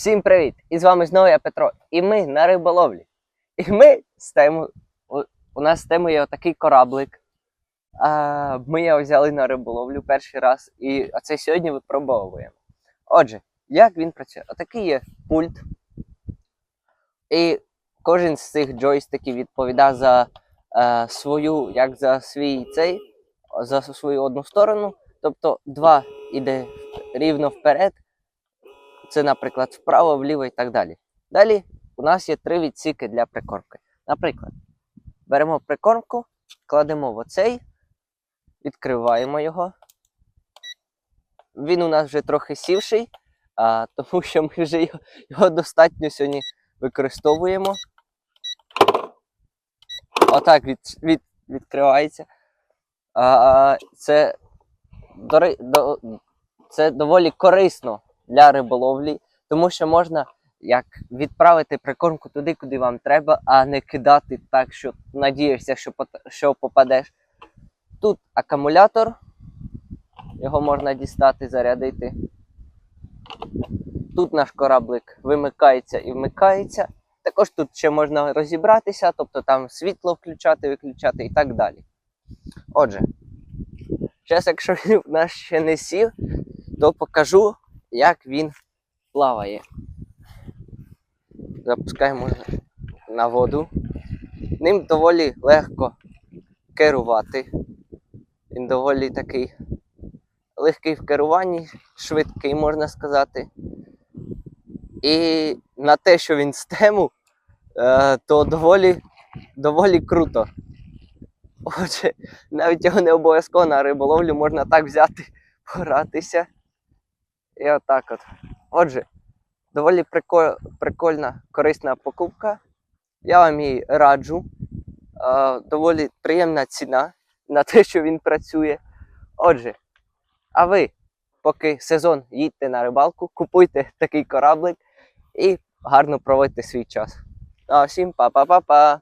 Всім привіт! І з вами знову я Петро. І ми на риболовлі. І ми з тему, у, нас з темою отакий кораблик. А, ми його взяли на риболовлю перший раз, і оце сьогодні випробовуємо. Отже, як він працює? Отакий є пульт. І кожен з цих джойстиків відповідає за е, свою, як за свій цей, за свою одну сторону. Тобто два іде рівно вперед, це, наприклад, вправо, вліво і так далі. Далі у нас є три відсіки для прикормки. Наприклад, беремо прикормку, кладемо в оцей, відкриваємо його. Він у нас вже трохи сівший, а, тому що ми вже його, його достатньо сьогодні використовуємо. Отак від, від, відкривається. А, це, до, це доволі корисно для риболовлі, тому що можна як відправити прикормку туди, куди вам треба, а не кидати так, що надієшся, що, що попадеш. Тут акумулятор, його можна дістати, зарядити. Тут наш кораблик вимикається і вмикається. Також тут ще можна розібратися, тобто там світло включати, виключати і так далі. Отже, зараз, якщо він в нас ще не сів, то покажу, як він плаває. Запускаємо на воду. Ним доволі легко керувати. Він доволі такий легкий в керуванні, швидкий, можна сказати. І на те, що він з тему, е, то доволі, доволі круто. Отже, навіть його не обов'язково на риболовлю можна так взяти, поратися. І отак от. Отже, доволі приколь, прикольна, корисна покупка. Я вам її раджу. Е, доволі приємна ціна на те, що він працює. Отже, а ви, поки сезон їдьте на рибалку, купуйте такий кораблик і гарно проводьте свій час. А всім па-па-па-па!